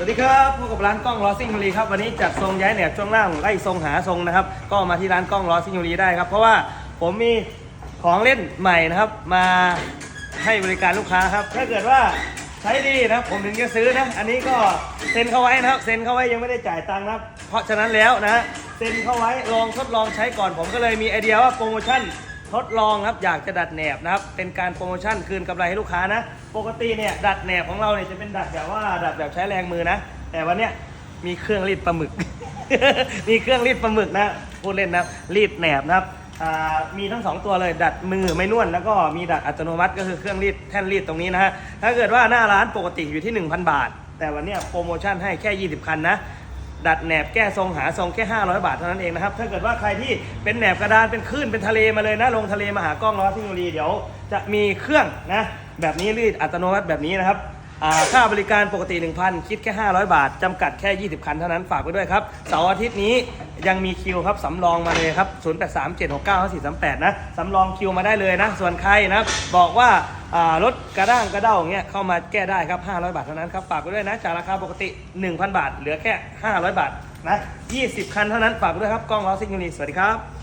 สวัสดีครับพบกับร้านกล้องล้อซิ่งบุรีครับวันนี้จัดทรงย้ายแหนบช่วงล่างไล่ทรงหาทรงนะครับ ก็มาที่ร้านกล้องล้อซิ่งบุรีได้ครับ เพราะว่าผมมีของเล่นใหม่นะครับ มาให้บริการลูกค้าครับ ถ้าเกิดว่าใช้ดีนะครับ ผมถึงจะซื้อนะ อันนี้ก็เซ็นเข้าไว้นะครับ เซ็นเข้าไว้ยังไม่ได้จ่ายตังค์นะครับ เพราะฉะนั้นแล้วนะเซ็นเข้าไว้ลองทดลองใช้ก่อนผมก็เลยมีไอเดียว่าโปรโมชั่น ทดลองครับอยากจะดัดแหนบนะครับ เป็นการโปรโมชั่นคืนกำไรให้ลูกค้านะ ปกติเนี่ยดัดแหนบของเราเนี่ยจะเป็นดัดแบบว่าดัดแบบใช้แรงมือนะ แต่วันเนี้ยมีเครื่องรีดปลาหมึก มีเครื่องรีดปลาหมึกนะพูดเล่นนะรีดแหนบนะครับอ่ามีทั้งสองตัวเลยดัดมือไม่นวลแล้วก็มีดัดอัตโนมัติก็คือเครื่องรีดแท่นรีดตรงนี้นะฮะถ้าเกิดว่าหน้าร้านปกติอยู่ที่ 1,000 บาท แต่วันเนี้ยโปรโมชั่นให้แค่ 20 คันนะ ดัดแหนบแก้ทรงหาทรงแค่ 500 บาทเท่านั้นเองนะครับ ถ้าเกิดว่าใครที่เป็นแหนบกระดานเป็นคลื่นเป็นทะเลมาเลยนะ ลงทะเลมาหากล้องล้อที่บุรีเดี๋ยว จะมีเครื่องนะแบบนี้รีดอัตโนมัติแบบนี้นะครับค่าบริการปกติ 1,000 คิดแค่ 500 บาท จำกัดแค่ 20 คันเท่านั้นฝากไว้ด้วยครับ เสาร์อาทิตย์นี้ยังมีคิวครับ สำรองมาเลยครับ 0837695438 นะ สำรองคิวมาได้เลยนะ ส่วนใครนะ บอกว่า รถกระด้างกระเด้าอย่างเงี้ยเข้ามาแก้ได้ครับ 500 บาทเท่านั้นครับฝากไว้ด้วยนะจากราคาปกติ 1,000 บาท เหลือแค่ 500 บาทนะ20 คันเท่านั้นฝากไว้ด้วยครับกล้องล้อซิ่งยูนีสวัสดีครับ